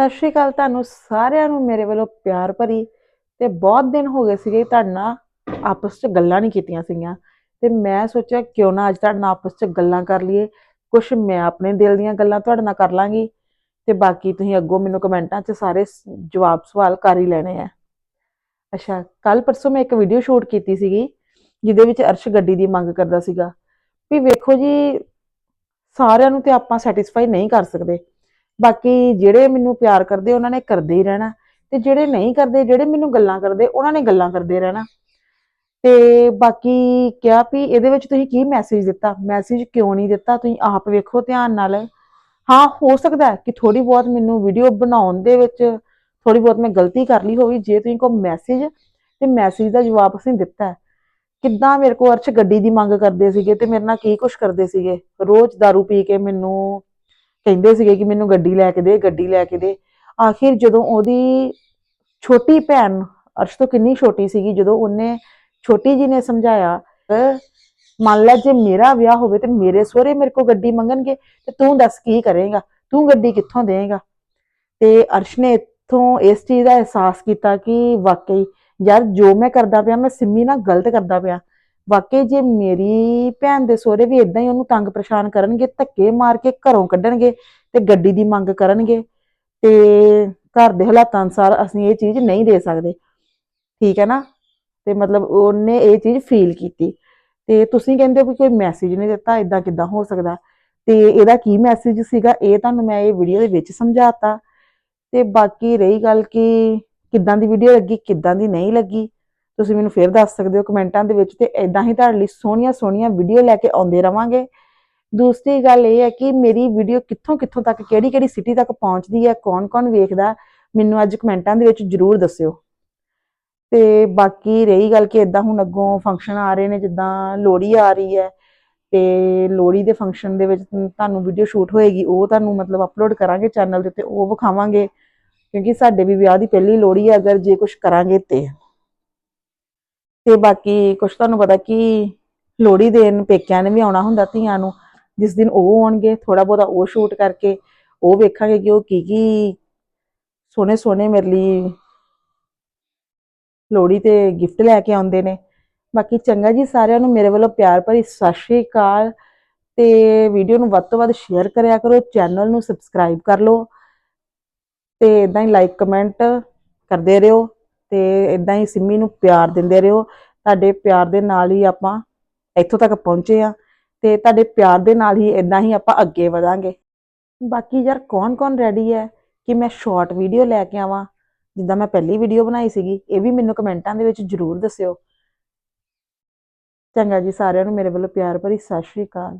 ਸਤਿ ਸ਼੍ਰੀ ਅਕਾਲ ਤੁਹਾਨੂੰ ਸਾਰਿਆਂ ਨੂੰ, ਮੇਰੇ ਵੱਲੋਂ ਪਿਆਰ ਭਰੀ ਤੇ ਬਹੁਤ ਦਿਨ ਹੋ ਗਏ ਸੀਗੇ ਤੁਹਾਡੇ ਨਾਲ ਆਪਸ 'ਚ ਗੱਲਾਂ ਨਹੀਂ ਕੀਤੀਆਂ ਸੀਗੀਆਂ ਤੇ ਮੈਂ ਸੋਚਿਆ ਕਿਉਂ ਨਾ ਅੱਜ ਤੁਹਾਡੇ ਨਾਲ ਆਪਸ 'ਚ ਗੱਲਾਂ ਕਰ ਲਈਏ ਕੁਝ ਮੈਂ ਆਪਣੇ ਦਿਲ ਦੀਆਂ ਗੱਲਾਂ ਤੁਹਾਡੇ ਨਾਲ ਕਰ ਲਾਂਗੀ ਤੇ ਬਾਕੀ ਤੁਸੀਂ ਅੱਗੋਂ ਮੈਨੂੰ ਕਮੈਂਟਾਂ 'ਚ ਸਾਰੇ ਜਵਾਬ ਸਵਾਲ ਕਰ ਹੀ ਲੈਣੇ ਆ। ਅੱਛਾ, ਕੱਲ ਪਰਸੋਂ ਮੈਂ ਇੱਕ ਵੀਡੀਓ ਸ਼ੂਟ ਕੀਤੀ ਸੀਗੀ, ਜਿਹਦੇ ਵਿੱਚ ਅਰਸ਼ ਗੱਡੀ ਦੀ ਮੰਗ ਕਰਦਾ ਸੀਗਾ ਵੀ ਵੇਖੋ ਜੀ, ਸਾਰਿਆਂ ਨੂੰ ਤੇ ਆਪਾਂ ਸੈਟੀਸਫਾਈ ਨਹੀਂ ਕਰ ਸਕਦੇ। ਬਾਕੀ ਜਿਹੜੇ ਮੈਨੂੰ ਪਿਆਰ ਕਰਦੇ, ਉਹਨਾਂ ਨੇ ਕਰਦੇ ਹੀ ਰਹਿਣਾ। ਤੇ ਜਿਹੜੇ ਨਹੀਂ ਕਰਦੇ, ਜਿਹੜੇ ਮੈਨੂੰ ਗੱਲਾਂ ਕਰਦੇ, ਉਹਨਾਂ ਨੇ ਗੱਲਾਂ ਕਰਦੇ ਰਹਿਣਾ। ਤੇ ਬਾਕੀ ਕਿਹਾ ਵੀ ਇਹਦੇ ਵਿੱਚ ਤੁਸੀਂ ਕੀ ਮੈਸੇਜ ਦਿੱਤਾ? ਮੈਸੇਜ ਕਿਉਂ ਨਹੀਂ ਦਿੱਤਾ? ਤੁਸੀਂ ਆਪ ਵੇਖੋ ਧਿਆਨ ਨਾਲ। ਹਾਂ, ਹੋ ਸਕਦਾ ਕਿ ਥੋੜੀ ਬਹੁਤ ਮੈਨੂੰ ਵੀਡੀਓ ਬਣਾਉਣ ਦੇ ਵਿੱਚ ਥੋੜੀ ਬਹੁਤ ਮੈਂ ਗਲਤੀ ਕਰ ਲਈ ਹੋਵੇ। ਜੇ ਤੁਸੀਂ ਕੋਈ ਮੈਸੇਜ ਤੇ ਮੈਸੇਜ ਦਾ ਜਵਾਬ ਅਸੀਂ ਦਿੱਤਾ ਕਿੱਦਾਂ ਮੇਰੇ ਕੋਲ ਅਰਸ਼ ਗੱਡੀ ਦੀ ਮੰਗ ਕਰਦੇ ਸੀਗੇ ਤੇ ਮੇਰੇ ਨਾਲ ਕੀ ਕੁਛ ਕਰਦੇ ਸੀਗੇ? ਰੋਜ਼ दारू ਪੀ ਕੇ ਮੈਨੂੰ ਕਹਿੰਦੇ ਸੀਗੇ ਕਿ ਮੈਨੂੰ ਗੱਡੀ ਲੈ ਕੇ ਦੇ, ਗੱਡੀ ਲੈ ਕੇ ਦੇ। ਆਖਿਰ ਜਦੋਂ ਉਹਦੀ ਛੋਟੀ ਭੈਣ, ਅਰਸ਼ ਤੋਂ ਕਿੰਨੀ ਛੋਟੀ ਸੀਗੀ, ਜਦੋਂ ਉਹਨੇ ਛੋਟੀ ਜੀ ਨੇ ਸਮਝਾਇਆ ਮੰਨ ਲੈ ਜੇ ਮੇਰਾ ਵਿਆਹ ਹੋਵੇ ਤੇ ਮੇਰੇ ਸਹੁਰੇ ਮੇਰੇ ਕੋਲ ਗੱਡੀ ਮੰਗਣਗੇ, ਤੇ ਤੂੰ ਦੱਸ ਕੀ ਕਰੇਗਾ? ਤੂੰ ਗੱਡੀ ਕਿੱਥੋਂ ਦੇਏਗਾ ਤੇ ਅਰਸ਼ ਨੇ ਇੱਥੋਂ ਇਸ ਚੀਜ਼ ਦਾ ਅਹਿਸਾਸ ਕੀਤਾ ਕਿ ਵਾਕਈ ਯਾਰ ਜੋ ਮੈਂ ਕਰਦਾ ਪਿਆ, ਮੈਂ ਸਿੰਮੀ ਨਾਲ ਗਲਤ ਕਰਦਾ ਪਿਆ। ਵਾਕਈ ਜੇ ਮੇਰੀ ਭੈਣ ਦੇ ਸਹੁਰੇ ਵੀ ਇਦਾਂ ਹੀ ਉਹਨੂੰ ਤੰਗ ਪਰੇਸ਼ਾਨ ਕਰਨਗੇ, ਧੱਕੇ ਮਾਰ ਕੇ ਘਰੋਂ ਕੱਢਣਗੇ ਤੇ ਗੱਡੀ ਦੀ ਮੰਗ ਕਰਨਗੇ ਤੇ ਘਰ ਦੇ ਹਾਲਾਤਾਂ ਅਨੁਸਾਰ ਅਸੀਂ ਇਹ ਚੀਜ਼ ਨਹੀਂ ਦੇ ਸਕਦੇ। ਠੀਕ ਹੈ ਨਾ? ਤੇ ਮਤਲਬ ਉਹਨੇ ਇਹ ਚੀਜ਼ ਫੀਲ ਕੀਤੀ। ਤੇ ਤੁਸੀਂ ਕਹਿੰਦੇ ਹੋ ਵੀ ਕੋਈ ਮੈਸੇਜ ਨਹੀਂ ਦਿੱਤਾ ਇਦਾਂ ਕਿਦਾਂ ਹੋ ਸਕਦਾ? ਤੇ ਇਹਦਾ ਕੀ ਮੈਸੇਜ ਸੀਗਾ? ਇਹ ਤੁਹਾਨੂੰ ਮੈਂ ਇਹ ਵੀਡੀਓ ਦੇ ਵਿੱਚ ਸਮਝਾਤਾ ਤੇ। ਬਾਕੀ ਰਹੀ ਗੱਲ ਕਿ ਕਿੱਦਾਂ ਦੀ ਵੀਡੀਓ ਲੱਗੀ, ਕਿੱਦਾਂ ਦੀ ਨਹੀਂ ਲੱਗੀ। ਤੁਸੀਂ ਮੈਨੂੰ ਫੇਰ ਦੱਸ ਸਕਦੇ ਹੋ ਕਮੈਂਟਾਂ ਦੇ ਵਿੱਚ ਤੇ ਇਦਾਂ ਹੀ ਤੁਹਾਡੇ ਲਈ ਸੋਹਣੀਆਂ ਸੋਹਣੀਆਂ ਵੀਡੀਓ ਲੈ ਕੇ ਆਉਂਦੇ ਰਵਾਂਗੇ। ਦੂਸਰੀ ਗੱਲ ਇਹ ਹੈ ਕਿ ਮੇਰੀ ਵੀਡੀਓ ਕਿੱਥੋਂ ਕਿੱਥੋਂ ਤੱਕ, ਕਿਹੜੀ ਕਿਹੜੀ ਸਿਟੀ ਤੱਕ ਪਹੁੰਚਦੀ ਹੈ ਕੌਣ ਕੌਣ ਵੇਖਦਾ, ਮੈਨੂੰ ਅੱਜ ਕਮੈਂਟਾਂ ਦੇ ਵਿੱਚ ਜਰੂਰ ਦੱਸਿਓ। ਤੇ ਬਾਕੀ ਰਹੀ ਗੱਲ ਕਿ ਇਦਾਂ ਹੁਣ ਅੱਗੋਂ ਫੰਕਸ਼ਨ ਆ ਰਹੇ ਨੇ, ਜਿੱਦਾਂ ਲੋਹੜੀ ਆ ਰਹੀ ਹੈ, ਤੇ ਲੋਹੜੀ ਦੇ ਫੰਕਸ਼ਨ ਦੇ ਵਿੱਚ ਤੁਹਾਨੂੰ ਵੀਡੀਓ ਸ਼ੂਟ ਹੋਏਗੀ, ਉਹ ਤੁਹਾਨੂੰ ਮਤਲਬ ਅਪਲੋਡ ਕਰਾਂਗੇ ਚੈਨਲ ਦੇ ਉੱਤੇ, ਉਹ ਵਿਖਾਵਾਂਗੇ, ਕਿਉਂਕਿ ਸਾਡੇ ਵੀ ਵਿਆਹ ਦੀ ਪਹਿਲੀ ਲੋਹੜੀ ਹੈ, ਅਗਰ ਜੇ ਕੁਝ ਕਰਾਂਗੇ ਤੇ। ਤੇ ਬਾਕੀ ਕੁਛ ਤੁਹਾਨੂੰ ਪਤਾ ਕਿ ਲੋਹੜੀ ਦੇਣ ਪੇਕਿਆਂ ਨੇ ਵੀ ਆਉਣਾ ਹੁੰਦਾ ਧੀਆਂ ਨੂੰ, ਜਿਸ ਦਿਨ ਉਹ ਆਉਣਗੇ ਥੋੜਾ ਬਹੁਤਾ ਉਹ ਸ਼ੂਟ ਕਰਕੇ ਉਹ ਵੇਖਾਂਗੇ ਕਿ ਉਹ ਕੀ ਕੀ ਸੋਹਣੇ ਸੋਹਣੇ ਮੇਰੇ ਲਈ ਲੋਹੜੀ ਤੇ ਗਿਫਟ ਲੈ ਕੇ ਆਉਂਦੇ ਨੇ। ਬਾਕੀ ਚੰਗਾ ਜੀ ਸਾਰਿਆਂ ਨੂੰ ਮੇਰੇ ਵੱਲੋਂ ਪਿਆਰ ਭਰੀ ਸਤਿ ਸ਼੍ਰੀ ਅਕਾਲ ਤੇ ਵੀਡੀਓ ਨੂੰ ਵੱਧ ਤੋਂ ਵੱਧ ਸ਼ੇਅਰ ਕਰਿਆ ਕਰੋ ਚੈਨਲ ਨੂੰ ਸਬਸਕ੍ਰਾਈਬ ਕਰ ਲਓ ਤੇ ਇਦਾਂ ਹੀ ਲਾਈਕ ਕਮੈਂਟ ਕਰਦੇ ਰਹੋ। ਤੇ ਇਦਾਂ ਹੀ ਸਿੰਮੀ ਨੂੰ ਪਿਆਰ ਦਿੰਦੇ ਰਹੋ। ਤੁਹਾਡੇ ਪਿਆਰ ਦੇ ਨਾਲ ਹੀ ਆਪਾਂ ਇੱਥੋਂ ਤੱਕ ਪਹੁੰਚੇ ਆ ਤੇ ਤੁਹਾਡੇ ਪਿਆਰ ਦੇ ਨਾਲ ਹੀ ਇਦਾਂ ਹੀ ਆਪਾਂ ਅੱਗੇ ਵਧਾਂਗੇ। ਬਾਕੀ ਯਾਰ ਕੌਣ ਕੌਣ ਰੈਡੀ ਹੈ ਕਿ ਮੈਂ ਸ਼ਾਰਟ ਵੀਡੀਓ ਲੈ ਕੇ ਆਵਾਂ? ਜਿੱਦਾਂ ਮੈਂ ਪਹਿਲੀ ਵੀਡੀਓ ਬਣਾਈ ਸੀਗੀ, ਇਹ ਵੀ ਮੈਨੂੰ ਕਮੈਂਟਾਂ ਦੇ ਵਿੱਚ ਜਰੂਰ ਦੱਸਿਓ। ਚੰਗਾ ਜੀ, ਸਾਰਿਆਂ ਨੂੰ ਮੇਰੇ ਵੱਲੋਂ ਪਿਆਰ ਭਰੀ ਸਤਿ ਸ਼੍ਰੀ ਅਕਾਲ।